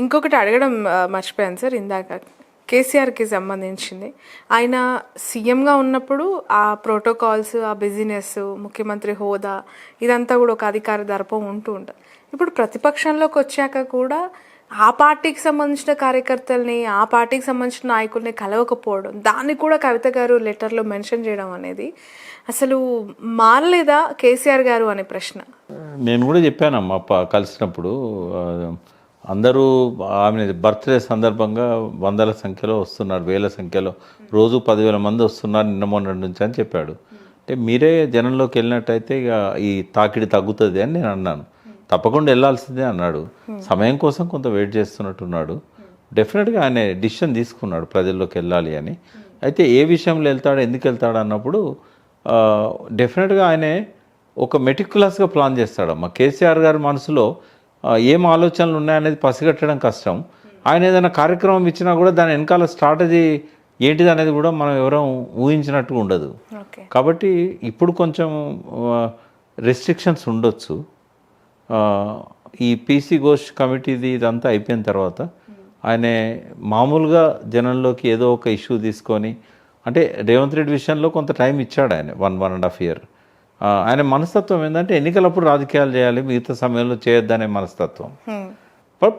ఇంకొకటి అడగడం మర్చిపోయాను సార్ ఇందాక కేసీఆర్కి సంబంధించింది. ఆయన సీఎంగా ఉన్నప్పుడు ఆ ప్రోటోకాల్స్ ఆ బిజినెస్ ముఖ్యమంత్రి హోదా ఇదంతా కూడా ఒక అధికార దర్పం ఉంటూ ఉంటుంది. ఇప్పుడు ప్రతిపక్షంలోకి వచ్చాక కూడా ఆ పార్టీకి సంబంధించిన కార్యకర్తల్ని ఆ పార్టీకి సంబంధించిన నాయకుల్ని కలవకపోవడం దాన్ని కూడా కవిత గారు లెటర్లో మెన్షన్ చేయడం అనేది అసలు మారలేదా కేసీఆర్ గారు అనే ప్రశ్న? నేను కూడా చెప్పానమ్మా కలిసినప్పుడు అందరూ ఆమె బర్త్డే సందర్భంగా వందల సంఖ్యలో వస్తున్నారు వేల సంఖ్యలో. రోజు పదివేల మంది వస్తున్నారు నిన్న మొన్నటి నుంచి అని చెప్పాడు. అంటే మీరే జనంలోకి వెళ్ళినట్టయితే ఇక ఈ తాకిడి తగ్గుతుంది అని నేను అన్నాను. తప్పకుండా వెళ్ళాల్సిందే అన్నాడు. సమయం కోసం కొంత వెయిట్ చేస్తున్నట్టున్నాడు. డెఫినెట్గా ఆయన డిసిషన్ తీసుకున్నాడు ప్రజల్లోకి వెళ్ళాలి అని. అయితే ఏ విషయంలో వెళ్తాడు ఎందుకు వెళ్తాడు అన్నప్పుడు డెఫినెట్గా ఆయనే ఒక మెటిక్యులస్గా ప్లాన్ చేస్తాడమ్మా. కేసీఆర్ గారి మనసులో ఏం ఆలోచనలు ఉన్నాయనేది పసిగట్టడం కష్టం. ఆయన ఏదైనా కార్యక్రమం ఇచ్చినా కూడా దాని వెనకాల స్ట్రాటజీ ఏంటిది అనేది కూడా మనం ఎవరూ ఊహించినట్టుగా ఉండదు. కాబట్టి ఇప్పుడు కొంచెం రెస్ట్రిక్షన్స్ ఉండొచ్చు. ఈ పీసీ ఘోష్ కమిటీది ఇదంతా అయిపోయిన తర్వాత ఆయన మామూలుగా జనంలోకి ఏదో ఒక ఇష్యూ తీసుకొని అంటే రేవంత్ రెడ్డి విషయంలో కొంత టైం ఇచ్చాడు ఆయన one one and half year ఆయన మనస్తత్వం ఏంటంటే ఎన్నికలప్పుడు రాజకీయాలు చేయాలి మిగతా సమయంలో చేయొద్దనే మనస్తత్వం.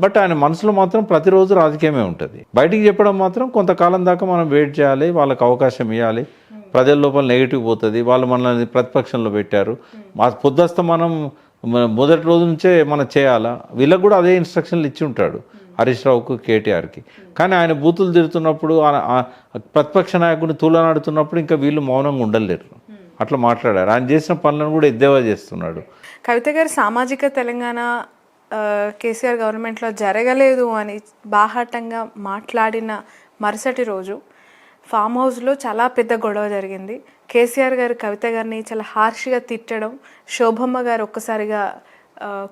బట్ ఆయన మనసులో మాత్రం ప్రతిరోజు రాజకీయమే ఉంటుంది. బయటికి చెప్పడం మాత్రం కొంతకాలం దాకా మనం వెయిట్ చేయాలి వాళ్ళకి అవకాశం ఇవ్వాలి ప్రజల లోపల నెగిటివ్ పోతుంది వాళ్ళు మనల్ని ప్రతిపక్షంలో పెట్టారు. మా పొద్దుస్త మనం మ- మొదటి రోజు నుంచే మనం చేయాలా? వీళ్ళకి కూడా అదే ఇన్స్ట్రక్షన్లు ఇచ్చి ఉంటాడు హరీష్ రావుకు కేటీఆర్కి. కానీ ఆయన బూతులు ఆ ప్రతిపక్ష నాయకుడిని తూలనాడుతున్నప్పుడు ఇంకా వీళ్ళు మౌనంగా ఉండలేరు. అట్లా మాట్లాడారు. ఆయన చేసిన పనులను కూడా ఎద్దేవా చేస్తున్నాడు. కవిత గారు సామాజిక తెలంగాణ కేసీఆర్ గవర్నమెంట్లో జరగలేదు అని బాహాటంగా మాట్లాడిన మరుసటి రోజు ఫామ్ హౌస్లో చాలా పెద్ద గొడవ జరిగింది. కేసీఆర్ గారు కవిత గారిని చాలా హార్ష్గా తిట్టడం శోభమ్మ గారు ఒక్కసారిగా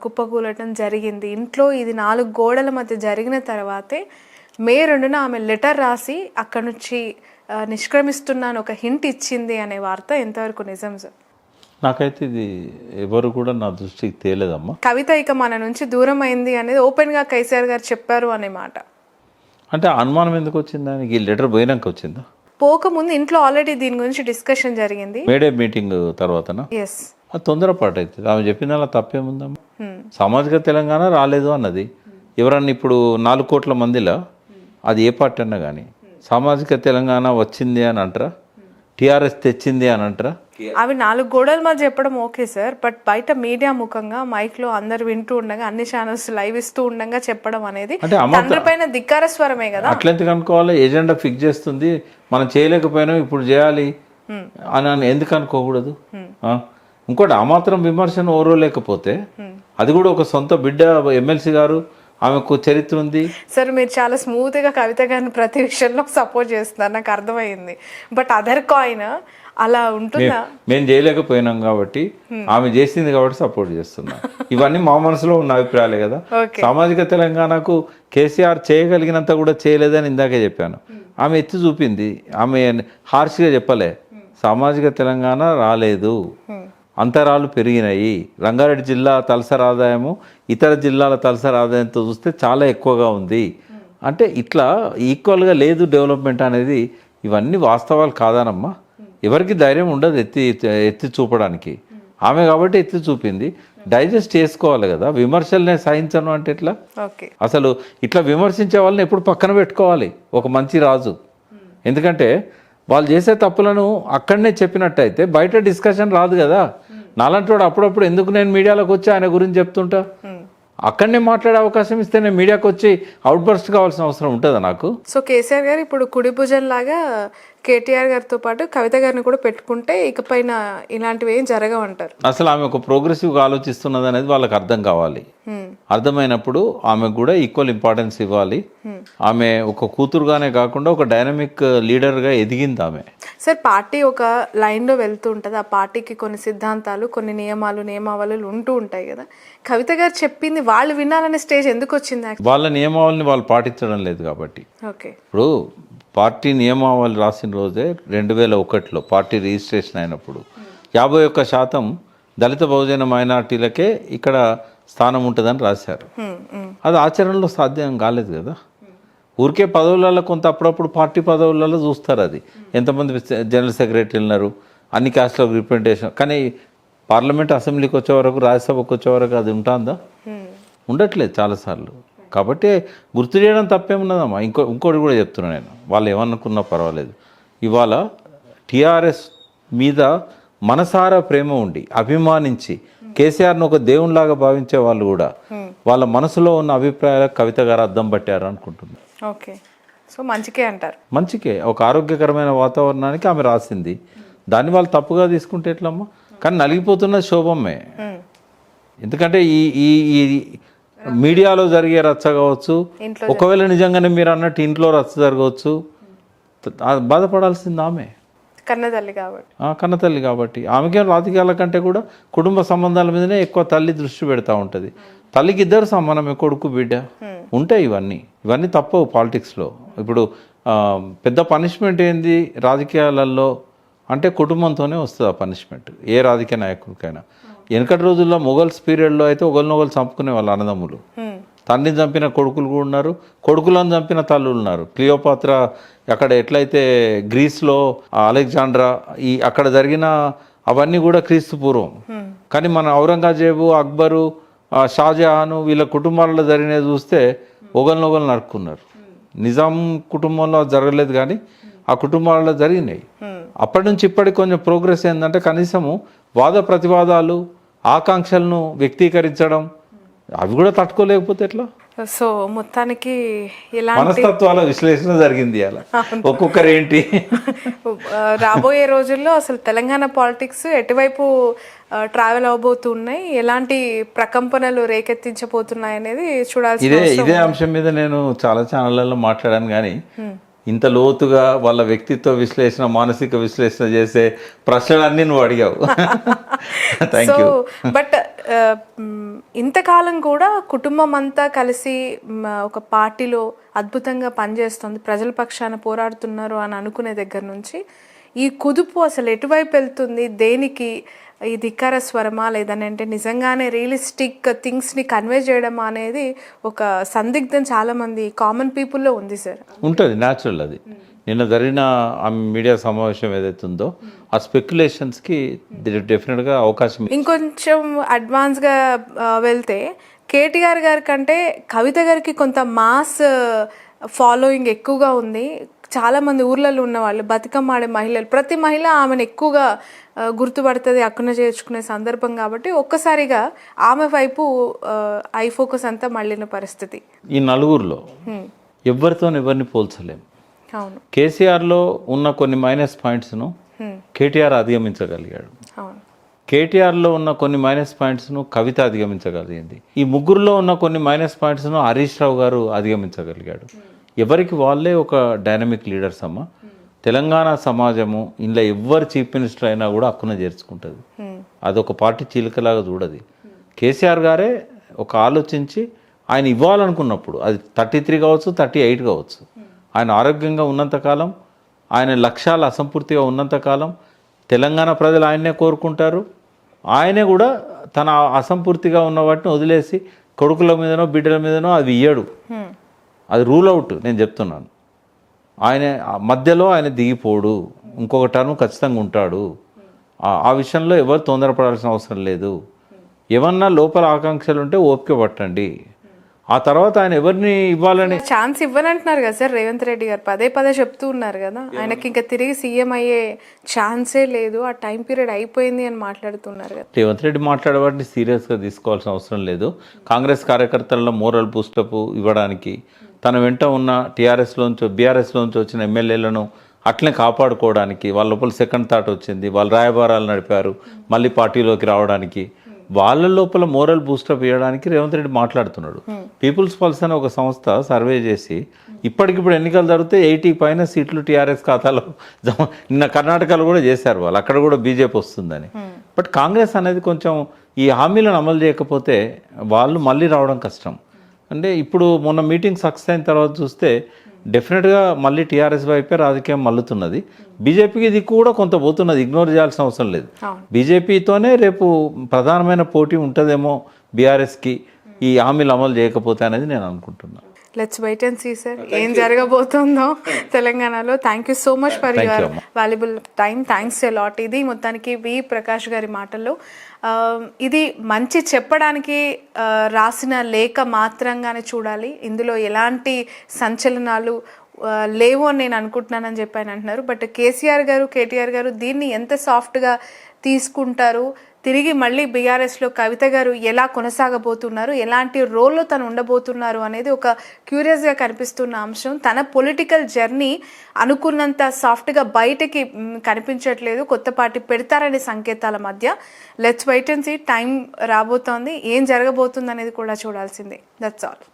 కుప్పకూలటం జరిగింది. ఇంట్లో ఇది నాలుగు గోడల మధ్య జరిగిన తర్వాతే మే రెండున ఆమె లెటర్ రాసి అక్కడి నుంచి నిష్క్రమిస్తున్నాను ఒక హింట్ ఇచ్చింది అనే వార్త ఎంతవరకు నిజం సార్ నాకైతే ఇది ఎవరు కూడా నా దృష్టికి తేలేదమ్మా. కవిత ఇక మన నుంచి దూరం అయింది అనేది ఓపెన్గా కేసీఆర్ గారు చెప్పారు అనే మాట. అంటే అనుమానం ఎందుకు వచ్చింది? ఆయనకి ఈ లెటర్ పోయినాక వచ్చిందా? పోకముందు ఇంట్లో ఆల్రెడీ దీని గురించి డిస్కషన్ జరిగింది. May Day meeting తర్వాతనా? ఎస్ తొందరపాటు అవుతుంది ఆమె చెప్పిన దానిలో తప్పేముందమ్మా? సామాజిక తెలంగాణ రాలేదు అన్నది. ఎవరన్నా ఇప్పుడు నాలుగు కోట్ల మందిలో? అది ఏ పార్టీ అన్నా కానీ సామాజిక తెలంగాణ వచ్చింది అని అంటారా? టీఆర్ఎస్ తెచ్చింది అని అంటారా? అవి నాలుగు గోడల మధ్య చెప్పడం ఓకే సార్ బట్ బయట మీడియా ముఖంగా మైక్లో అందరు వింటూ ఉండగా అన్ని ఛానల్స్ లైవ్ ఇస్తూ ఉండగా చెప్పడం అనేది పైన ధిక్కార స్వరమే కదా. అట్లెందుకు అనుకోవాలి ఎజెండా ఫిక్స్ చేస్తుంది మనం చేయలేకపోయినాం ఇప్పుడు చేయాలి అని అని ఎందుకు అనుకోకూడదు? ఇంకోటి ఆ? మాత్రం విమర్శను ఓరో లేకపోతే అది కూడా ఒక సొంత బిడ్డ ఎమ్మెల్సీ గారు ఆమెకు చరిత్ర ఉంది. సార్ మీరు చాలా స్మూత్గా కవిత గారిని ప్రతి విషయంలో సపోర్ట్ చేస్తున్నారు. నాకు అర్థమైంది. బట్ అదర్ కాయిన్ అలా ఉంటుందా? మేము చేయలేకపోయినాం కాబట్టి ఆమె చేసింది కాబట్టి సపోర్ట్ చేస్తున్నాం. ఇవన్నీ మా మనసులో ఉన్న అభిప్రాయాలే కదా. సామాజిక తెలంగాణకు కేసీఆర్ చేయగలిగినంత కూడా చేయలేదని ఇందాకే చెప్పాను. ఆమె ఎత్తి చూపింది. ఆమె హార్ష్గా చెప్పలే. సామాజిక తెలంగాణ రాలేదు. అంతరాలు పెరిగినాయి. రంగారెడ్డి జిల్లా తలసరి ఆదాయము ఇతర జిల్లాల తలసరి ఆదాయంతో చూస్తే చాలా ఎక్కువగా ఉంది. అంటే ఇట్లా ఈక్వల్గా లేదు డెవలప్మెంట్ అనేది ఇవన్నీ వాస్తవాలు కాదానమ్మా. ఎవరికి ధైర్యం ఉండదు ఎత్తి ఎత్తి చూపడానికి. ఆమె కాబట్టి ఎత్తి చూపింది. డైజెస్ట్ చేసుకోవాలి కదా. విమర్శలనే సహించను అంటే ఎట్లా? ఓకే. అసలు ఇట్లా విమర్శించే వాళ్ళని ఎప్పుడు పక్కన పెట్టుకోవాలి. ఒక మంచి రాజు. ఎందుకంటే వాళ్ళు చేసే తప్పులను అక్కడనే చెప్పినట్టయితే బయట డిస్కషన్ రాదు కదా. నాలంటి వాడు అప్పుడప్పుడు ఎందుకు నేను మీడియాలోకి వచ్చి ఆయన గురించి చెప్తుంటా? అక్కడనే మాట్లాడే అవకాశం ఇస్తే నేను మీడియాకి వచ్చి అవుట్ బర్స్ట్ కావాల్సిన అవసరం ఉంటుందా నాకు? సో కేసీఆర్ గారు ఇప్పుడు కుడి భుజం లాగా కేటీఆర్ గారితో పాటు కవిత గారిని కూడా పెట్టుకుంటే ఇకపైన ఇలాంటివి ఏం జరగవంటారు? అసలు ఆమె ఒక ప్రోగ్రెసివ్గా ఆలోచిస్తున్నది అనేది వాళ్ళకి అర్థం కావాలి. అర్థమైనప్పుడు ఆమెకు కూడా ఈక్వల్ ఇంపార్టెన్స్ ఇవ్వాలి. ఆమె ఒక కూతురుగానే కాకుండా ఒక డైనమిక్ లీడర్గా ఎదిగింది ఆమె. సార్ పార్టీ ఒక లైన్లో వెళ్తూ ఉంటుంది. ఆ పార్టీకి కొన్ని సిద్ధాంతాలు కొన్ని నియమాలు నియమావళులు ఉంటూ ఉంటాయి కదా. కవిత గారు చెప్పింది వాళ్ళు వినాలనే స్టేజ్ ఎందుకు వచ్చింది వాళ్ళ నియమావళిని వాళ్ళు పాటించడం లేదు కాబట్టి. ఓకే. ఇప్పుడు పార్టీ నియమావళి రాసిన రోజే రెండు వేల ఒకటిలో పార్టీ రిజిస్ట్రేషన్ అయినప్పుడు. యాభై ఒక్క శాతం దళిత బహుజన మైనార్టీలకే ఇక్కడ స్థానం ఉంటుందని రాశారు. అది ఆచరణలో సాధ్యం కాలేదు కదా. ఊరికే పదవులలో కొంత అప్పుడప్పుడు పార్టీ పదవులలో చూస్తారు అది. ఎంతమంది జనరల్ సెక్రటరీ ఉన్నారు అన్ని క్యాస్ట్లకు రిప్రజెంటేషన్. కానీ పార్లమెంట్ అసెంబ్లీకి వచ్చే వరకు రాజ్యసభకు వచ్చే వరకు అది ఉంటుందా? ఉండట్లేదు చాలాసార్లు. కాబట్టి గుర్తు చేయడం తప్పేమున్నదమ్మా? ఇంకో ఇంకోటి కూడా చెప్తున్నా నేను. వాళ్ళు ఏమనుకున్నా పర్వాలేదు. ఇవాళ టీఆర్ఎస్ మీద మనసారా ప్రేమ ఉండి అభిమానించి కేసీఆర్ను ఒక దేవునిలాగా భావించే వాళ్ళు కూడా వాళ్ళ మనసులో ఉన్న అభిప్రాయాలకు కవిత గారు అద్దం పట్టారు అనుకుంటున్నారు ఓకే. సో మంచికే అంటారు. మంచికే. ఒక ఆరోగ్యకరమైన వాతావరణానికి ఆమె రాసింది. దాన్ని వాళ్ళు తప్పుగా తీసుకుంటే ఎట్లమ్మా? కానీ నలిగిపోతున్న శోభమ్మే. హ్మ్. ఎందుకంటే ఈ ఈ ఈ మీడియాలో జరిగే రచ్చ కావచ్చు. ఒకవేళ నిజంగానే మీరు అన్నట్టు ఇంట్లో రచ్చ జరగవచ్చు. బాధపడాల్సింది ఆమె. కన్నతల్లి కాబట్టి. కన్నతల్లి కాబట్టి. ఆమెకేం రాజకీయాల కంటే కూడా కుటుంబ సంబంధాల మీదనే ఎక్కువ తల్లి దృష్టి పెడతా ఉంటుంది. తల్లికి ఇద్దరు సమానమే కొడుకు బిడ్డ. ఉంటాయి ఇవన్నీ. ఇవన్నీ తప్పవు పాలిటిక్స్లో ఇప్పుడు పెద్ద పనిష్మెంట్ ఏంది రాజకీయాలలో? అంటే కుటుంబంతోనే వస్తుంది ఆ పనిష్మెంట్ ఏ రాజకీయ నాయకుడికైనా. వెనకటి రోజుల్లో మొఘల్స్ పీరియడ్లో అయితే ఒకరినొకరు చంపుకునే వాళ్ళు అన్నదమ్ములు. తండ్రిని చంపిన కొడుకులు కూడా ఉన్నారు. కొడుకులను చంపిన తల్లులు ఉన్నారు. క్లియోపాత్ర అక్కడ ఎట్లయితే గ్రీస్లో అలెగ్జాండ్రా ఈ అక్కడ జరిగిన అవన్నీ కూడా క్రీస్తు పూర్వం. కానీ మన ఔరంగజేబు అక్బరు షాజహాను వీళ్ళ కుటుంబాలలో జరిగినవి చూస్తే ఒకరినొకరు నరుక్కున్నారు. నిజాం కుటుంబంలో జరగలేదు కానీ ఆ కుటుంబాలలో జరిగినాయి. అప్పటి నుంచి ఇప్పటికి కొంచెం ప్రోగ్రెస్ ఏంటంటే కనీసము వాద ప్రతివాదాలు ఆకాంక్షలను వ్యక్తీకరించడం అవి కూడా తట్టుకోలేకపోతే ఎట్లా? సో మొత్తానికి ఇలాంటి మనస్తత్వాల విశ్లేషణ జరిగింది అలా. ఒక్కొక్కరు ఏంటి రాబోయే రోజుల్లో అసలు తెలంగాణ పాలిటిక్స్ ఎటువైపు ట్రావెల్ అవబోతున్నాయి ఎలాంటి ప్రకంపనలు రేకెత్తించబోతున్నాయి అనేది చూడాల్సిన ఇదే ఇదే అంశం మీద నేను చాలా ఛానళ్ళలో మాట్లాడాను కానీ ఇంత లోతుగా వాళ్ళ వ్యక్తిత్వ విశ్లేషణ మానసిక విశ్లేషణ చేసే ప్రశ్నలన్నీ నువ్వు అడిగావు. సో బట్ ఇంతకాలం కూడా కుటుంబం అంతా కలిసి ఒక పార్టీలో అద్భుతంగా పనిచేస్తుంది. ప్రజల పక్షాన పోరాడుతున్నారు అని అనుకునే దగ్గర నుంచి ఈ కుదుపు అసలు ఎటువైపు వెళ్తుంది? దేనికి ఈ ధిక్కార స్వరమా? లేదనంటే నిజంగానే రియలిస్టిక్ థింగ్స్ని కన్వే చేయడం అనేది ఒక సందిగ్ధం చాలామంది కామన్ పీపుల్లో ఉంది సార్. ఉంటుంది న్యాచురల్ అది. నిన్న జరిగిన ఆ మీడియా సమావేశం ఏదైతే ఉందో ఆ స్పెక్యులేషన్స్కి డెఫినెట్గా అవకాశం ఇంకొంచెం అడ్వాన్స్గా వెళ్తే కేటీఆర్ గారి కంటే కవిత గారికి కొంత మాస్ ఫాలోయింగ్ ఎక్కువగా ఉంది. చాలా మంది ఊర్లలో ఉన్న వాళ్ళు బతుకమ్మ ఆడే మహిళలు ప్రతి మహిళ ఆమెను ఎక్కువగా గుర్తుపడుతుంది అక్కున చేర్చుకునే సందర్భం కాబట్టి ఒక్కసారిగా ఆమె వైపు ఐ ఫోకస్ అంతా మళ్ళిన పరిస్థితి. ఈ నలుగురిలో ఎవరితో ఎవరిని పోల్చలేం. అవును కేసీఆర్లో ఉన్న కొన్ని మైనస్ పాయింట్స్ను కేటీఆర్ అధిగమించగలిగాడు. కేటీఆర్లో ఉన్న కొన్ని మైనస్ పాయింట్స్ను కవిత అధిగమించగలిగింది. ఈ ముగ్గురులో ఉన్న కొన్ని మైనస్ పాయింట్స్ను హరీష్ రావు గారు అధిగమించగలిగాడు. ఎవరికి వాళ్ళే ఒక డైనమిక్ లీడర్స్ అమ్మ. తెలంగాణ సమాజము ఇందులో ఎవ్వరు చీఫ్ మినిస్టర్ అయినా కూడా హక్కున చేర్చుకుంటుంది. అదొక పార్టీ చీలికలాగా చూడదు. కేసీఆర్ గారే ఒక ఆలోచించి ఆయన ఇవ్వాలనుకున్నప్పుడు అది థర్టీ త్రీ కావచ్చు థర్టీ ఎయిట్ కావచ్చు. ఆయన ఆరోగ్యంగా ఉన్నంతకాలం ఆయన లక్ష్యాలు అసంపూర్తిగా ఉన్నంతకాలం తెలంగాణ ప్రజలు ఆయన్నే కోరుకుంటారు. ఆయనే కూడా తన అసంపూర్తిగా ఉన్న వాటిని వదిలేసి కొడుకుల మీదనో బిడ్డల మీదనో అది ఇయ్యడు. అది రూల్ అవుట్ నేను చెప్తున్నాను. ఆయన మధ్యలో ఆయన దిగిపోడు. ఇంకొక టర్మ్ ఖచ్చితంగా ఉంటాడు. ఆ- ఆ విషయంలో ఎవరు తొందరపడాల్సిన అవసరం లేదు. ఏమన్నా లోపల ఆకాంక్షలు ఉంటే ఓపిక పట్టండి. ఆ తర్వాత ఆయన ఎవరిని ఇవ్వాలని? ఛాన్స్ ఇవ్వనంటున్నారు కదా సార్ రేవంత్ రెడ్డి గారు. పదే పదే చెప్తూ ఉన్నారు కదా. ఆయనకి ఇంకా తిరిగి సీఎం అయ్యే ఛాన్సే లేదు. ఆ టైం పీరియడ్ అయిపోయింది అని మాట్లాడుతున్నారు కదా. రేవంత్ రెడ్డి మాట్లాడే వాటిని సీరియస్గా తీసుకోవాల్సిన అవసరం లేదు. కాంగ్రెస్ కార్యకర్తలలో మోరల్ బూస్టప్ ఇవ్వడానికి తన వెంట ఉన్న టీఆర్ఎస్లోంచి బీఆర్ఎస్లోంచి వచ్చిన ఎమ్మెల్యేలను అట్లనే కాపాడుకోవడానికి వాళ్ళ లోపల సెకండ్ థాట్ వచ్చింది. వాళ్ళు రాయబారాలు నడిపారు. మళ్ళీ పార్టీలోకి రావడానికి వాళ్ళ లోపల మోరల్ బూస్టప్ ఇవ్వడానికి రేవంత్ రెడ్డి మాట్లాడుతున్నాడు. పీపుల్స్ పల్స్ అనే ఒక సంస్థ సర్వే చేసి ఇప్పటికిప్పుడు ఎన్నికలు జరిగితే ఎయిటీ పైన సీట్లు టీఆర్ఎస్ ఖాతాలో జమ నిన్న కర్ణాటకలో కూడా చేశారు వాళ్ళు. అక్కడ కూడా బీజేపీ వస్తుందని. బట్ కాంగ్రెస్ అనేది కొంచెం ఈ హామీలను అమలు చేయకపోతే వాళ్ళు మళ్ళీ రావడం కష్టం. అంటే ఇప్పుడు మొన్న మీటింగ్ సక్సెస్ అయిన తర్వాత చూస్తే డెఫినెట్గా మళ్ళీ టీఆర్ఎస్ వైపే రాజకీయం మల్లుతున్నది బీజేపీకి ఇది కూడా కొంత పోతున్నది ఇగ్నోర్ చేయాల్సిన అవసరం లేదు. బీజేపీతోనే రేపు ప్రధానమైన పోటీ ఉంటుందేమో బీఆర్ఎస్కి ఈ హామీలు అమలు చేయకపోతే అనేది నేను అనుకుంటున్నాను let's wait and see sir ఏం జరగబోతుందో తెలంగాణలో. Thank you so much for your. Valuable time thanks lot ఇది మొత్తానికి వి ప్రకాష్ గారి మాటల్లో. ఆ, ఇది మంచి చెప్పడానికి ఆ, రాసిన లేఖ మాత్రంగానే చూడాలి. ఇందులో ఎలాంటి సంచలనాలు ఆ, లేవు అని నేను అనుకుంటున్నానని చెప్పి ఆయన అంటున్నారు. బట్ కేసీఆర్ గారు కేటీఆర్ గారు దీన్ని ఎంత సాఫ్ట్గా తీసుకుంటారు? తిరిగి మళ్ళీ బీఆర్ఎస్లో కవిత గారు ఎలా కొనసాగబోతున్నారు ఎలాంటి రోల్లో తను ఉండబోతున్నారు అనేది ఒక క్యూరియస్గా కనిపిస్తున్న అంశం. తన పొలిటికల్ జర్నీ అనుకున్నంత సాఫ్ట్గా బయటకి కనిపించట్లేదు. కొత్త పార్టీ పెడతారనే సంకేతాల మధ్య let's wait and see time రాబోతోంది. ఏం జరగబోతుంది అనేది కూడా చూడాల్సిందే. That's all